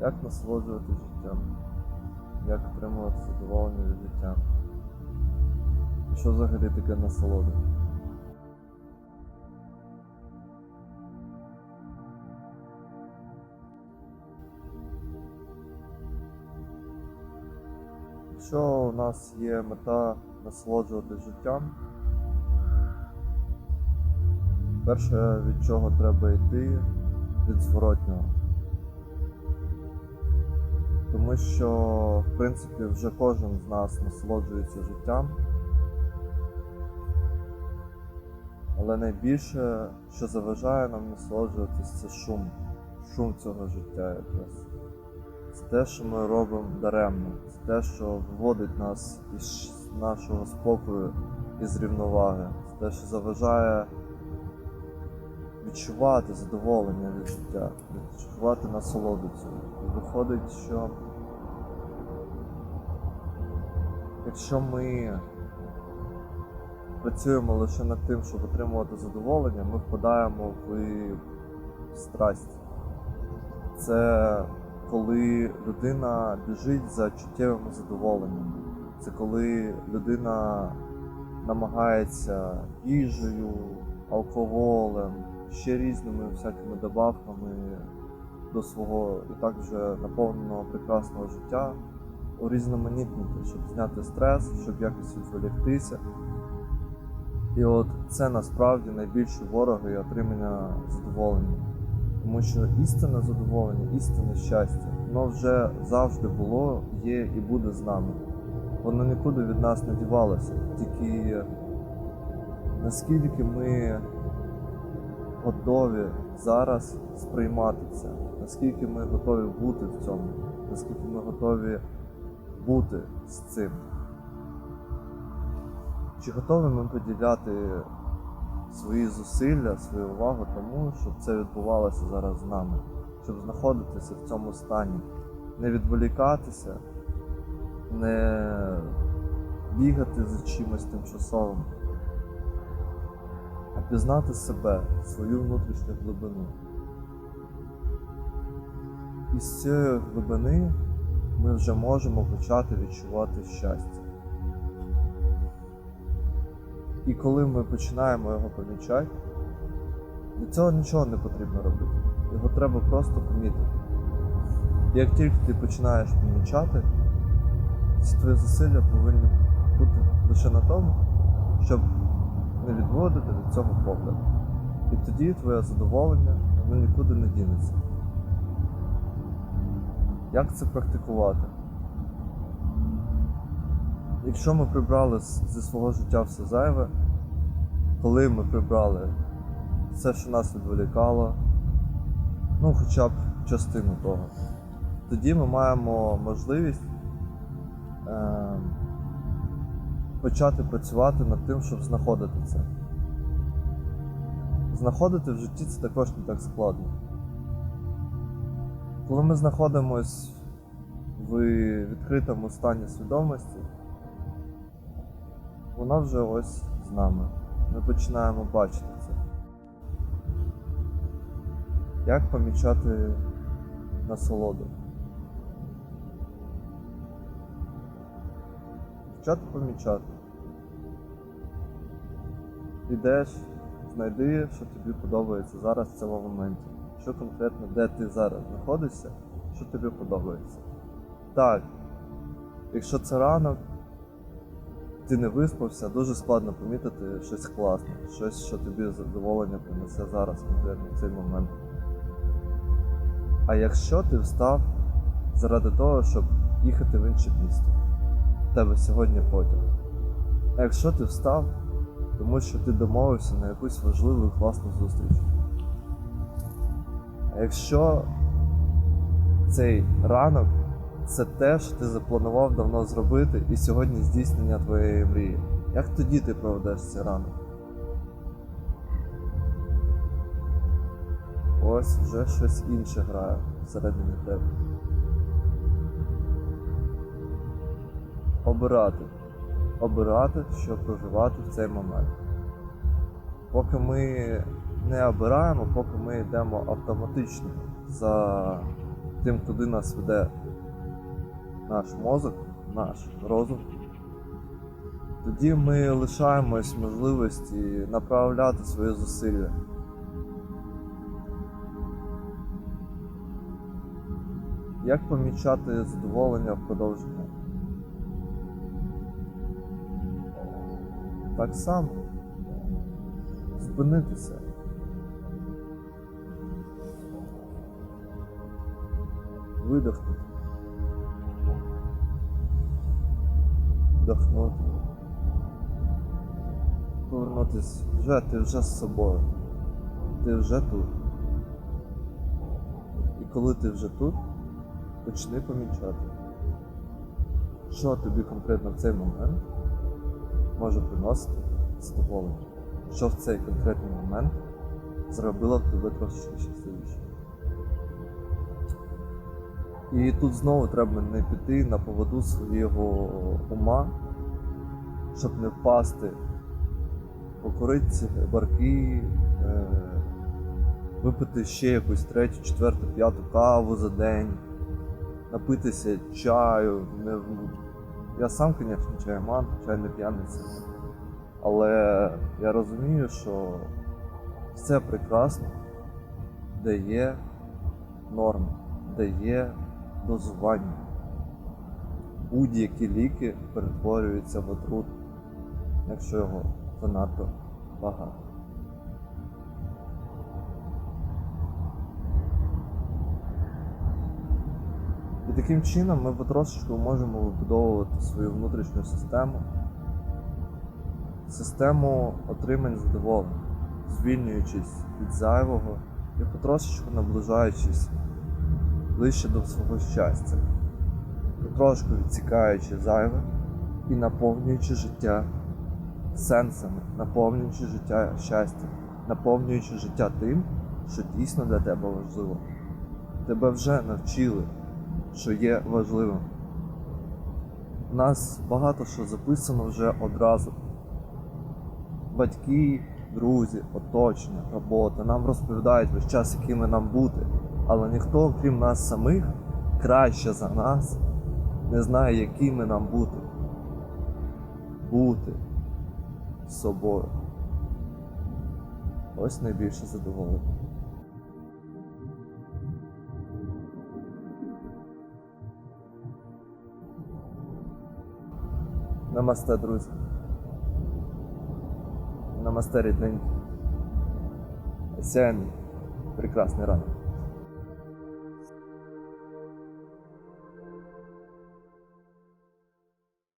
Як насолоджувати життям? Як отримувати задоволення від життя? Що взагалі таке насолода? Якщо у нас є мета насолоджувати життям, перше від чого треба йти від зворотнього. Що, в принципі, вже кожен з нас насолоджується життям. Але найбільше, що заважає нам насолоджуватись, це шум. Шум цього життя якраз. Це те, що ми робимо даремно. Це те, що виводить нас із нашого спокою, із рівноваги. Це те, що заважає відчувати задоволення від життя, відчувати насолоду цього. І виходить, що якщо ми працюємо лише над тим, щоб отримувати задоволення, ми впадаємо в страсть. Це коли людина біжить за чуттєвим задоволенням. Це коли людина намагається їжею, алкоголем, ще різними всякими добавками до свого і так вже наповненого прекрасного життя урізноманітнити, щоб зняти стрес, щоб якось відволіктися. І от це насправді найбільші вороги і отримання задоволення. Тому що істинне задоволення, істинне щастя, воно вже завжди було, є і буде з нами. Воно нікуди від нас не дівалося. Тільки наскільки ми готові зараз сприймати це, наскільки ми готові бути в цьому, наскільки ми готові бути з цим. Чи готові ми поділяти свої зусилля, свою увагу тому, щоб це відбувалося зараз з нами, щоб знаходитися в цьому стані, не відволікатися, не бігати за чимось тимчасовим, а пізнати себе, свою внутрішню глибину. І з цієї глибини ми вже можемо почати відчувати щастя. І коли ми починаємо його помічати, для цього нічого не потрібно робити. Його треба просто помітити. Як тільки ти починаєш помічати, всі твої зусилля повинні бути лише на тому, щоб не відводити від цього погляд. І тоді твоє задоволення воно нікуди не дінеться. Як це практикувати? Якщо ми прибрали зі свого життя все зайве, коли ми прибрали все, що нас відволікало, ну хоча б частину того, тоді ми маємо можливість е, почати працювати над тим, щоб знаходити це. Знаходити в житті це також не так складно. Коли ми знаходимось в відкритому стані свідомості, вона вже ось з нами. Ми починаємо бачити це. Як помічати насолоду? Почати помічати. Ідеш, знайди, що тобі подобається зараз в цьому моменті. Що конкретно, де ти зараз знаходишся, що тобі подобається. Так, якщо це ранок, ти не виспався, дуже складно помітити щось класне, щось, що тобі задоволення принесе зараз, конкретно в цей момент. А якщо ти встав заради того, щоб їхати в інше місто, в тебе сьогодні потяг. А якщо ти встав, тому що ти домовився на якусь важливу і класну зустріч. Якщо цей ранок це те, що ти запланував давно зробити, і сьогодні здійснення твоєї мрії. Як тоді ти проведеш цей ранок? Ось вже щось інше грає всередині тебе. Обирати. Обирати, що проживати в цей момент. Поки ми не обираємо, поки ми йдемо автоматично за тим, куди нас веде наш мозок, наш розум, тоді ми лишаємось можливості направляти свої зусилля. Як помічати задоволення впродовж дня? Так само зупинитися. Видихнути. Вдохнути. Повернутися. Вже ти вже з собою. Ти вже тут. І коли ти вже тут, почни помічати, що тобі конкретно в цей момент може приносити задоволення. Що в цей конкретний момент зробило тебе трошечки щасливіше. І тут знову треба не піти на поводу свого ума, щоб не впасти, покурити цигарки, е, випити ще якусь третю, четверту, п'яту каву за день, напитися чаю. Не... Я сам, звісно, чайман, чайна п'яниця. Але я розумію, що все прекрасно, де є норми, де є дозування. Будь-які ліки перетворюються в отрут, якщо його занадто багато. І таким чином ми потрошечку можемо вибудовувати свою внутрішню систему, систему отримань задоволення, звільнюючись від зайвого і потрошечку наближаючись ближче до свого щастя, потрошку відсікаючи зайве і наповнюючи життя сенсами, наповнюючи життя щастям, наповнюючи життя тим, що дійсно для тебе важливо. Тебе вже навчили, що є важливим. У нас багато що записано вже одразу. Батьки, друзі, оточення, робота нам розповідають весь час, якими нам бути. Але ніхто, крім нас самих, краще за нас не знає, якими нам бути. Бути собою. Ось найбільше задоволення. Намасте, друзі. Намасте, рідненькі. Осяяний прекрасний ранок.